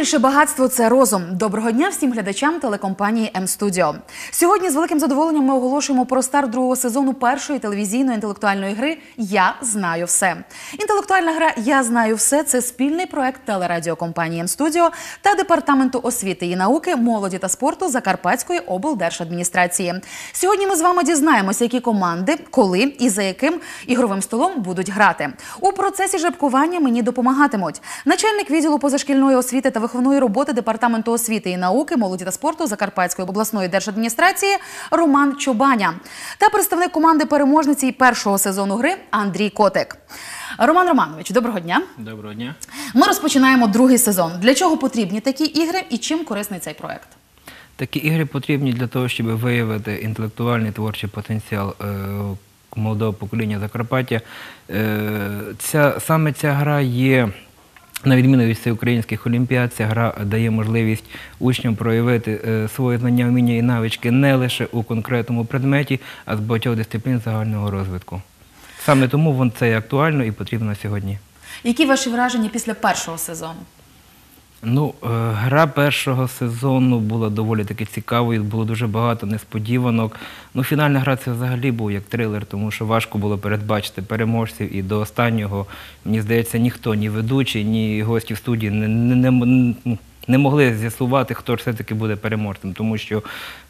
Найбільше багатство це розум. Доброго дня всім глядачам телекомпанії М-Студіо. Сьогодні з великим задоволенням ми оголошуємо про старт другого сезону першої телевізійної інтелектуальної гри Я знаю все. Інтелектуальна гра Я знаю все це спільний проект телерадіокомпанії М-Студіо та департаменту освіти і науки, молоді та спорту Закарпатської облдержадміністрації. Сьогодні ми з вами дізнаємося, які команди, коли і за яким ігровим столом будуть грати. У процесі жеребкування мені допомагатимуть начальник відділу позашкільної освіти та виховної роботи департаменту освіти і науки, молоді та спорту Закарпатської обласної держадміністрації Роман Чобаня та представник команди переможниці першого сезону гри Андрій Котик. Роман Романович, доброго дня. Доброго дня. Ми розпочинаємо другий сезон. Для чого потрібні такі ігри і чим корисний цей проект? Такі ігри потрібні для того, щоб виявити інтелектуальний творчий потенціал е, молодого покоління Закарпаття. Е, ця, саме ця гра є. На відміну від всеукраїнських олімпіад, ця гра дає можливість учням проявити е, свої знання, вміння і навички не лише у конкретному предметі, а з багатьох дисциплін загального розвитку. Саме тому вон це актуально і потрібно сьогодні. Які ваші враження після першого сезону? Ну, е, гра першого сезону була доволі таки цікавою, було дуже багато несподіванок. Ну, фінальна гра це взагалі був як трилер, тому що важко було передбачити переможців. І до останнього, мені здається, ніхто, ні ведучий, ні гості в студії не, не, не, не могли з'ясувати, хто ж все-таки буде переможцем, тому що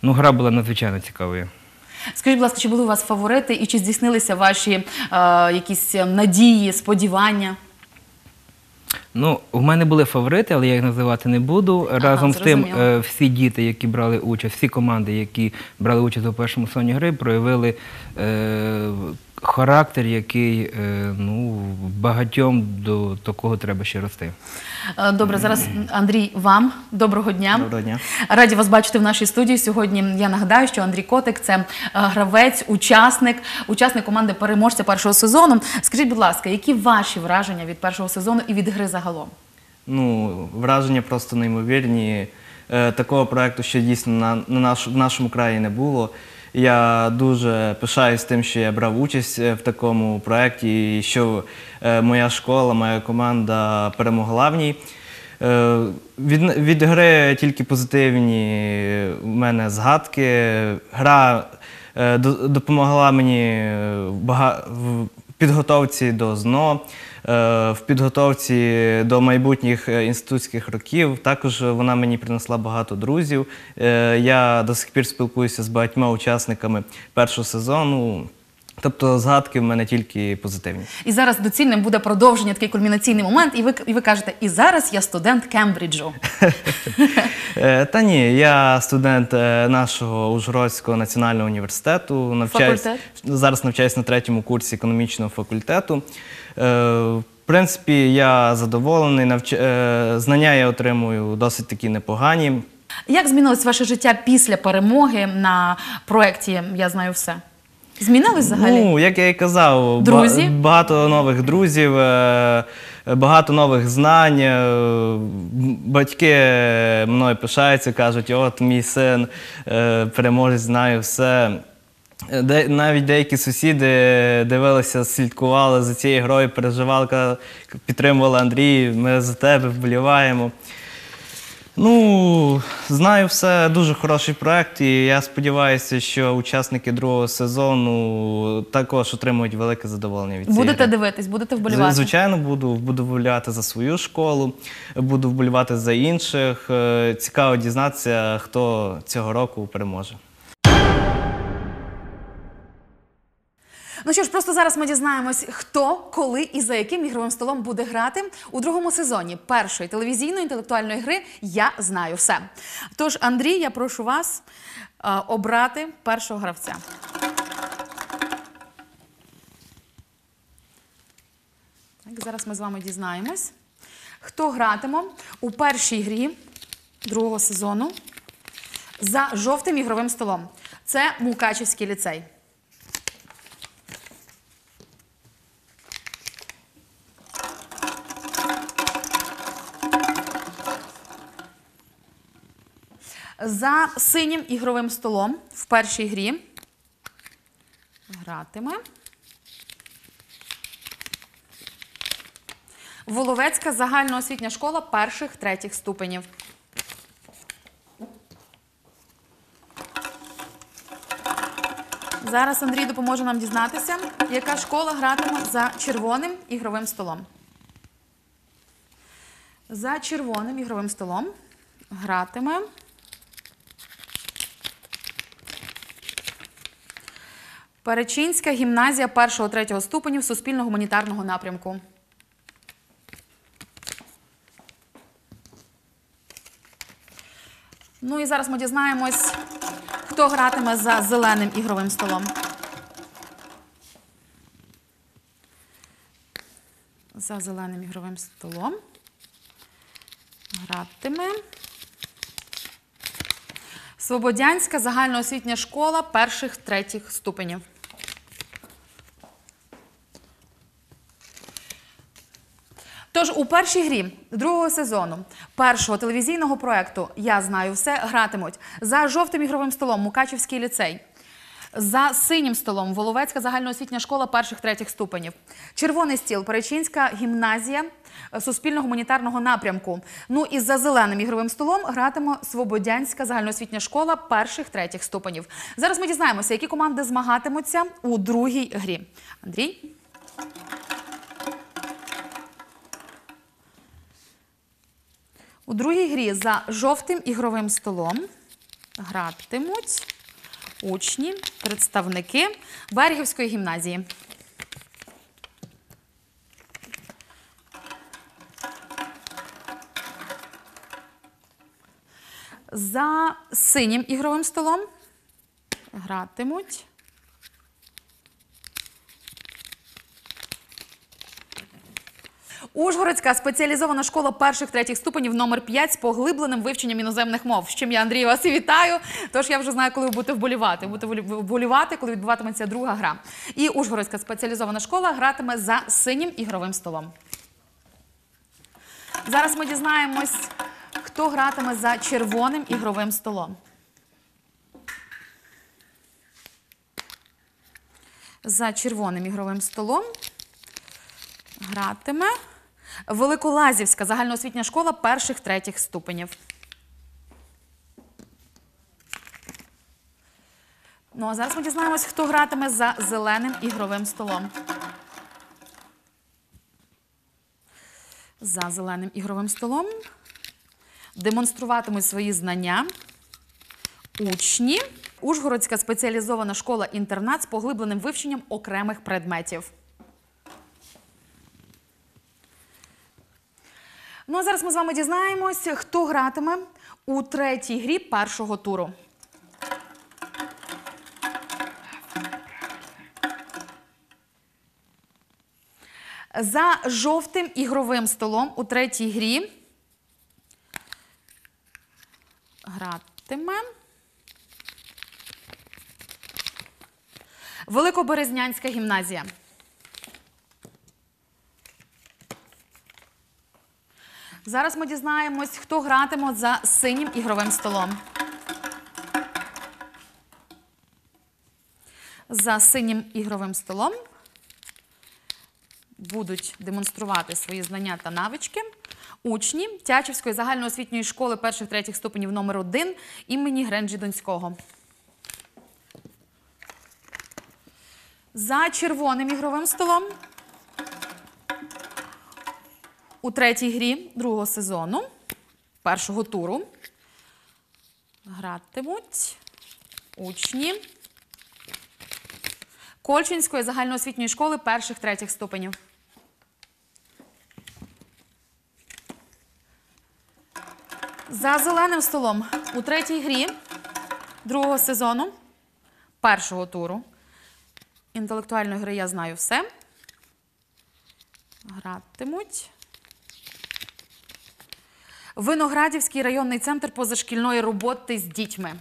ну, гра була надзвичайно цікавою. Скажіть, будь ласка, чи були у вас фаворити і чи здійснилися ваші е, якісь надії, сподівання? Ну, у мене були фаворити, але я їх називати не буду. Разом з тим, зрозуміло. е, всі діти, які брали участь, всі команди, які брали участь у першому соні гри, проявили е, характер, який е, ну, багатьом до такого треба ще рости. Е, Добре, зараз Андрій, вам доброго дня. Доброго дня. Раді вас бачити в нашій студії. Сьогодні я нагадаю, що Андрій Котик це е, гравець, учасник, учасник команди переможця першого сезону. Скажіть, будь ласка, які ваші враження від першого сезону і від гри загалом? Ну, враження просто неймовірні. Такого проекту ще дійсно на, на наш, в нашому краї не було. Я дуже пишаюсь тим, що я брав участь е, в такому проєкті і що е, моя школа, моя команда перемогла в ній. Е, від, від гри тільки позитивні в мене згадки. Гра допомогла мені в підготовці до ЗНО, е, в підготовці до майбутніх е, інститутських років. Також вона мені принесла багато друзів. Е, Я до сих пір спілкуюся з багатьма учасниками першого сезону. Тобто згадки в мене тільки позитивні. І зараз доцільним буде продовження такий кульмінаційний момент, і ви і ви кажете, і зараз я студент Кембриджу. Е, Та ні, я студент е, нашого Ужгородського національного університету. Навчаюсь, зараз навчаюсь на третьому курсі економічного факультету. Е, В принципі, я задоволений, навч... знання я отримую досить такі непогані. Як змінилось ваше життя після перемоги на проєкті Я знаю все? Змінилось взагалі? Ну, як я і казав, ба- Друзі? багато нових друзів, е, багато нових знань. е, Батьки мною пишаються, кажуть, от мій син е, переможець, знаю все. Де, навіть деякі сусіди дивилися, слідкували за цією грою, переживали, казали, підтримували Андрій, ми за тебе вболіваємо. Ну, знаю все, дуже хороший проект, і я сподіваюся, що учасники другого сезону також отримують велике задоволення від цієї Будете гри. дивитись, будете З- вболівати? Звичайно, буду, буду вболівати за свою школу, буду вболівати за інших. Е, Цікаво дізнатися, хто цього року переможе. Ну що ж, просто зараз ми дізнаємось, хто, коли і за яким ігровим столом буде грати у другому сезоні першої телевізійної інтелектуальної гри Я знаю все. Тож, Андрій, я прошу вас е, обрати першого гравця. Так, зараз ми з вами дізнаємось, хто гратиме у першій грі другого сезону за жовтим ігровим столом. Це Мукачівський ліцей. За синім ігровим столом в першій грі гратиме Воловецька загальноосвітня школа перших третіх ступенів. Зараз Андрій допоможе нам дізнатися, яка школа гратиме за червоним ігровим столом. За червоним ігровим столом гратиме. Перечинська гімназія 1-3 ступенів суспільно-гуманітарного напрямку. Ну і зараз ми дізнаємось, хто гратиме за зеленим ігровим столом. За зеленим ігровим столом гратиме. Свободянська загальноосвітня школа перших третіх ступенів. Тож у першій грі другого сезону першого телевізійного проекту Я знаю все гратимуть за жовтим ігровим столом Мукачівський ліцей. За синім столом Воловецька загальноосвітня школа перших третіх ступенів. Червоний стіл Перечинська гімназія суспільно-гуманітарного напрямку. Ну і за зеленим ігровим столом гратиме Свободянська загальноосвітня школа перших третіх ступенів. Зараз ми дізнаємося, які команди змагатимуться у другій грі. Андрій. У другій грі за жовтим ігровим столом гратимуть учні, представники Берегівської гімназії. За синім ігровим столом гратимуть Ужгородська спеціалізована школа перших третіх ступенів номер 5 з поглибленим вивченням іноземних мов. З чим я Андрій вас і вітаю. Тож я вже знаю, коли ви будете вболівати. Будете вболівати, коли відбуватиметься друга гра. І Ужгородська спеціалізована школа гратиме за синім ігровим столом. Зараз ми дізнаємось, хто гратиме за червоним ігровим столом. За червоним ігровим столом гратиме Великолазівська загальноосвітня школа перших третіх ступенів. Ну а зараз ми дізнаємось, хто гратиме за зеленим ігровим столом. За зеленим ігровим столом демонструватимуть свої знання учні. Ужгородська спеціалізована школа-інтернат з поглибленим вивченням окремих предметів. А зараз ми з вами дізнаємось, хто гратиме у третій грі першого туру. За жовтим ігровим столом у третій грі гратиме Великоберезнянська гімназія. Зараз ми дізнаємось, хто гратиме за синім ігровим столом. За синім ігровим столом будуть демонструвати свої знання та навички учні Тячівської загальноосвітньої школи перших третіх ступенів номер 1 імені Гренджі Донського. За червоним ігровим столом у третій грі другого сезону, першого туру, гратимуть учні Кольчинської загальноосвітньої школи перших третіх ступенів. За зеленим столом у третій грі другого сезону, першого туру інтелектуальної гри Я знаю все. Гратимуть. Виноградівський районний центр позашкільної роботи з дітьми.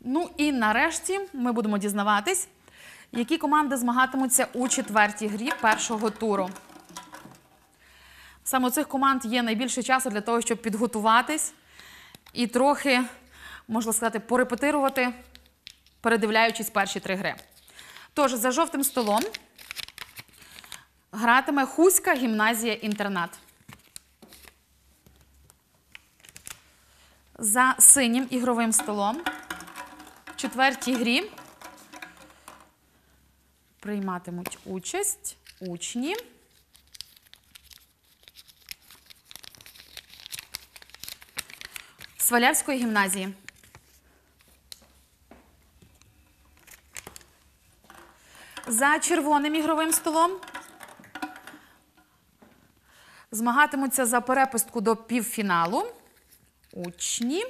Ну і нарешті ми будемо дізнаватись, які команди змагатимуться у четвертій грі першого туру. Саме у цих команд є найбільше часу для того, щоб підготуватись і трохи, можна сказати, порепетирувати, передивляючись перші три гри. Тож за жовтим столом гратиме Хуська гімназія інтернат. За синім ігровим столом в четвертій грі прийматимуть участь учні. Свалявської гімназії. За червоним ігровим столом змагатимуться за перепустку до півфіналу. Учні.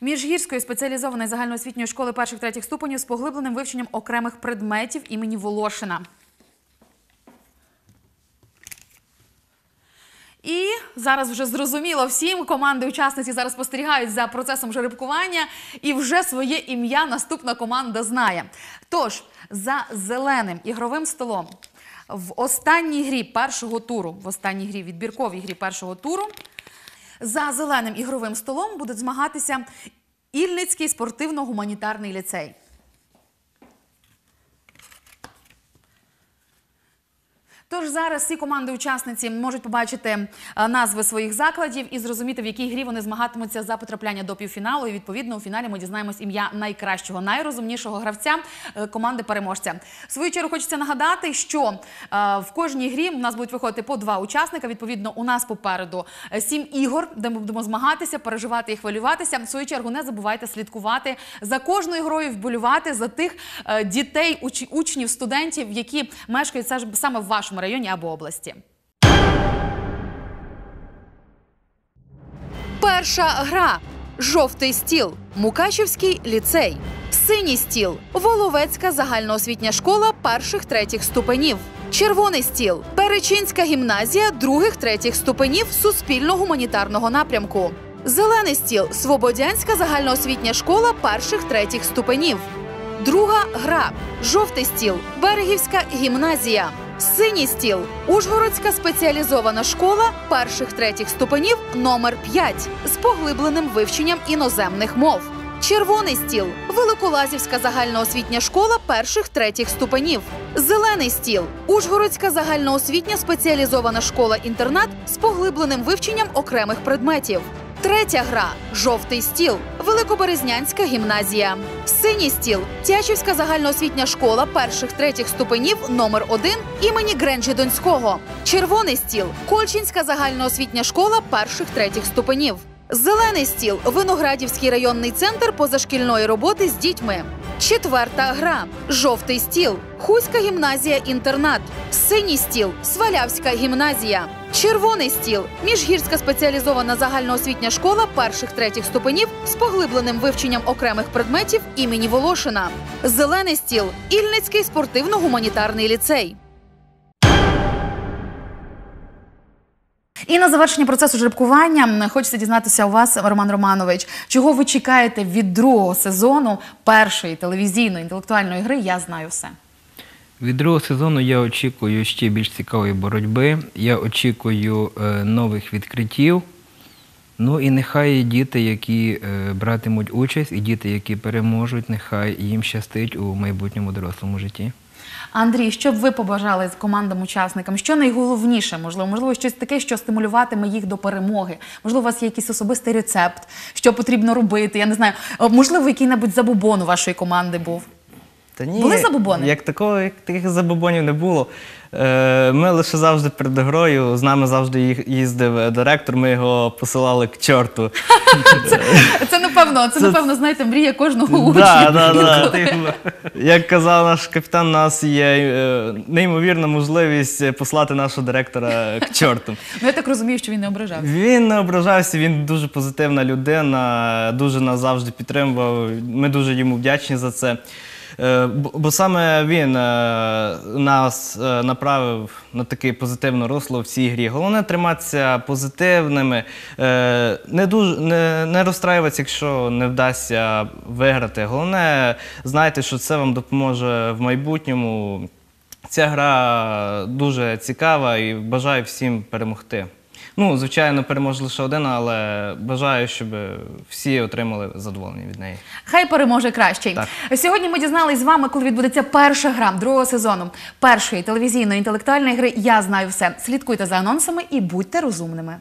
Міжгірської спеціалізованої загальноосвітньої школи перших-третіх ступенів з поглибленим вивченням окремих предметів імені Волошина. І зараз вже зрозуміло всім команди учасниці зараз спостерігають за процесом жеребкування, і вже своє ім'я наступна команда знає. Тож за зеленим ігровим столом в останній грі першого туру, в останній грі відбірковій грі першого туру, за зеленим ігровим столом будуть змагатися Ільницький спортивно-гуманітарний ліцей. Тож зараз всі команди-учасниці можуть побачити е, назви своїх закладів і зрозуміти, в якій грі вони змагатимуться за потрапляння до півфіналу. І відповідно у фіналі ми дізнаємось ім'я найкращого, найрозумнішого гравця е, команди переможця. В свою чергу хочеться нагадати, що е, в кожній грі у нас будуть виходити по два учасника. Відповідно, у нас попереду сім ігор, де ми будемо змагатися, переживати і хвилюватися. В свою чергу не забувайте слідкувати за кожною грою, вболювати за тих дітей, уч- учнів, студентів, які мешкають саме в вашому районі або області. Перша гра. Жовтий стіл. Мукачівський ліцей. Синій стіл. Воловецька загальноосвітня школа перших третіх ступенів. Червоний стіл. Перечинська гімназія других третіх ступенів суспільно-гуманітарного напрямку. Зелений стіл. Свободянська загальноосвітня школа перших третіх ступенів. Друга гра. Жовтий стіл. Берегівська гімназія. Синій стіл. Ужгородська спеціалізована школа перших третіх ступенів номер 5 з поглибленим вивченням іноземних мов. Червоний стіл. Великолазівська загальноосвітня школа перших третіх ступенів. Зелений стіл. Ужгородська загальноосвітня спеціалізована школа-інтернат з поглибленим вивченням окремих предметів. Третя гра жовтий стіл, Великоберезнянська гімназія. Синій стіл Тячівська загальноосвітня школа перших третіх ступенів номер 1 імені Гренджі Донського. Червоний стіл Кольчинська загальноосвітня школа перших третіх ступенів. Зелений стіл Виноградівський районний центр позашкільної роботи з дітьми. Четверта гра жовтий стіл Хуська гімназія інтернат. Синій стіл Свалявська гімназія. Червоний стіл міжгірська спеціалізована загальноосвітня школа перших третіх ступенів з поглибленим вивченням окремих предметів імені Волошина. Зелений стіл Ільницький спортивно-гуманітарний ліцей. І на завершення процесу жеребкування хочеться дізнатися у вас, Роман Романович, чого ви чекаєте від другого сезону першої телевізійної інтелектуальної гри Я знаю все. Від другого сезону я очікую ще більш цікавої боротьби. Я очікую е, нових відкриттів. Ну і нехай діти, які е, братимуть участь, і діти, які переможуть, нехай їм щастить у майбутньому дорослому житті. Андрій, що б ви побажали з командам-учасникам? Що найголовніше, можливо, можливо, щось таке, що стимулюватиме їх до перемоги? Можливо, у вас є якийсь особистий рецепт, що потрібно робити? Я не знаю. Можливо, який-небудь забубон у вашої команди був? Та ні, Були забобони? Як такого, як таких забобонів не було. Е, Ми лише завжди перед грою, з нами завжди їх- їздив директор, ми його посилали к чорту. Це напевно, це, Це- напевно, знаєте, мрія кожного учня. Да, да, да. Типу, Як казав наш капітан, у нас є е, неймовірна можливість послати нашого директора к чорту. Ну, я так розумію, що він не ображався. Він не ображався, він дуже позитивна людина, дуже нас завжди підтримував. Ми дуже йому вдячні за це. Е, Бо саме він е, нас е, направив на таке позитивне русло в цій грі. Головне триматися позитивними, не дуже не, не розстраюватися, якщо не вдасться виграти. Головне, знайте, що це вам допоможе в майбутньому. Ця гра дуже цікава і бажаю всім перемогти. Ну, звичайно, переможе лише один, але бажаю, щоб всі отримали задоволення від неї. Хай переможе кращий. Так. Сьогодні ми дізналися з вами, коли відбудеться перша гра другого сезону першої телевізійної інтелектуальної гри Я знаю все. Слідкуйте за анонсами і будьте розумними.